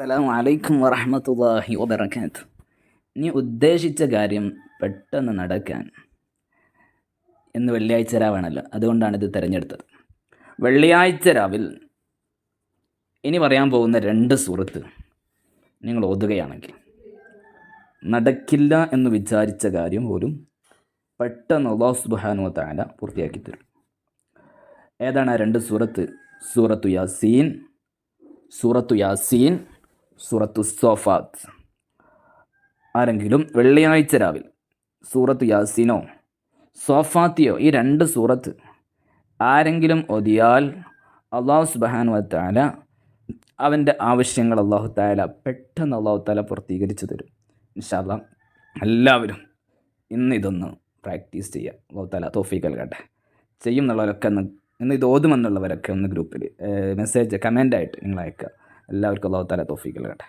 അസ്സലാമു വലൈക്കും വറഹമത്തല്ലാഹി വബർക്കാത്ത് നീ ഉദ്ദേശിച്ച കാര്യം പെട്ടെന്ന് നടക്കാൻ എന്ന് വെള്ളിയാഴ്ച രാവാണല്ലോ. അതുകൊണ്ടാണ് ഇത് തിരഞ്ഞെടുത്തത്. വെള്ളിയാഴ്ച രാവിൽ ഇനി പറയാൻ പോകുന്ന രണ്ട് സുഹൃത്ത് നിങ്ങൾ ഓതുകയാണെങ്കിൽ നടക്കില്ല എന്ന് വിചാരിച്ച കാര്യം പോലും പെട്ടെന്ന് അള്ളാഹു സുബ്ഹാനഹു താല പൂർത്തിയാക്കി തരും. ഏതാണ് ആ രണ്ട് സൂറത്ത് സൂറത്തു യാസീൻ സൂറത്തു യാസീൻ സൂറത്തു സോഫാത്ത്. ആരെങ്കിലും വെള്ളിയാഴ്ച രാവിൽ സൂറത്ത് യാസിനോ സോഫാത്തിയോ ഈ രണ്ട് സൂറത്ത് ആരെങ്കിലും ഒതിയാൽ അള്ളാഹു സുബാനു താല അവന്റെ ആവശ്യങ്ങൾ അള്ളാഹു താല പെട്ടെന്ന് അള്ളാഹു താല പൂർത്തീകരിച്ചു തരും. ഇൻഷാല്ല എല്ലാവരും ഇന്ന് ഇതൊന്ന് പ്രാക്ടീസ് ചെയ്യുക അള്ളാഹു താല തോഫീക്ക് നൽകട്ടെ. ചെയ്യും എന്നുള്ളവരൊക്കെ ഒന്ന് ഇന്ന് ഇത് ഓതുമെന്നുള്ളവരൊക്കെ ഒന്ന് ഗ്രൂപ്പിൽ മെസ്സേജ് കമന്റായിട്ട് നിങ്ങൾ അയക്കുക എല്ലാവർക്കും അള്ളാഹു താല തോഫിക്കൽ നൽകട്ടെ.